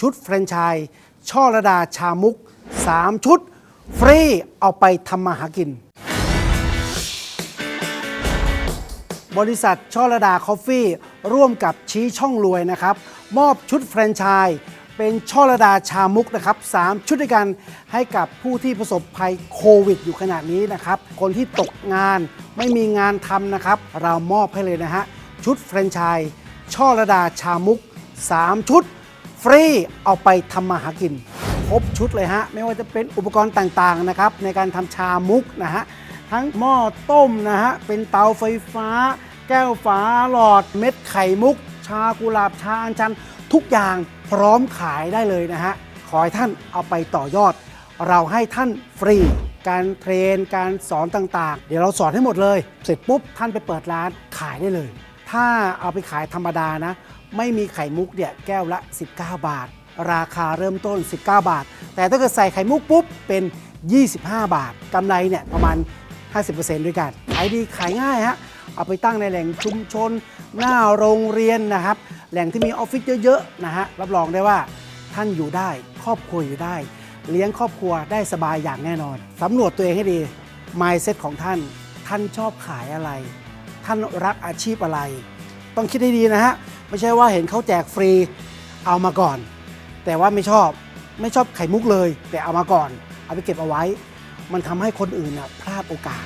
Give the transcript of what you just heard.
ชุดแฟรนไชส์ช่อระดาชามุก 3 ชุด ฟรีเอาไปทำมาหากิน บริษัทช่อระดาคอฟฟี่ร่วมกับชี้ช่องรวยนะครับ มอบชุดแฟรนไชส์เป็นช่อระดาชามุกนะครับ 3 ชุดด้วยกันให้กับผู้ที่ประสบภัยโควิด อยู่ขนาดนี้นะครับ คนที่ตกงานไม่มีงานทำนะครับ เรามอบให้เลยนะฮะ ชุดแฟรนไชส์ช่อระดาชามุก 3 ชุด ฟรีเอาไปทำมาหากิน ครบชุดเลยฮะ ไม่ว่าจะเป็นอุปกรณ์ต่างๆนะครับในการทำชามุกนะฮะ ทั้งหม้อต้มนะฮะ เป็นเตาไฟฟ้า แก้วฝาหลอดเม็ดไข่มุก ชากุหลาบชาอัญชัน ทุกอย่างพร้อมขายได้เลยนะฮะ ขอให้ท่านเอาไปต่อยอด เราให้ท่านฟรี การเทรนการสอนต่างๆ เดี๋ยวเราสอนให้หมดเลย เสร็จปุ๊บท่านไปเปิดร้านขายได้เลย ถ้าเอาไปขายธรรมดานะ ไม่มีไข่มุกเนี่ยแก้วละ 19 บาท ราคาเริ่มต้น 19 บาท แต่ถ้าเกิดใส่ไข่มุกปุ๊บเป็น 25 บาทกำไรเนี่ยประมาณ 50%ด้วยกันขายดีขายง่ายฮะเอาไปตั้งในแหล่งชุมชน หน้าโรงเรียนนะครับ แหล่งที่มีออฟฟิศเยอะๆนะฮะรับรองได้ว่าท่านอยู่ได้ครอบครัวอยู่ได้ เลี้ยงครอบครัวได้สบายอย่างแน่นอนสำรวจตัวเองให้ดี mindset ของท่าน ท่านชอบขายอะไร ท่านรักอาชีพอะไร ต้องคิดให้ดีนะฮะ ไม่ใช่ว่าเห็นเขาแจกฟรีเอามาก่อน แต่ว่าไม่ชอบไม่ชอบไข่มุกเลย แต่เอามาก่อน เอาไปเก็บเอาไว้ มันทำให้คนอื่นน่ะพลาดโอกาส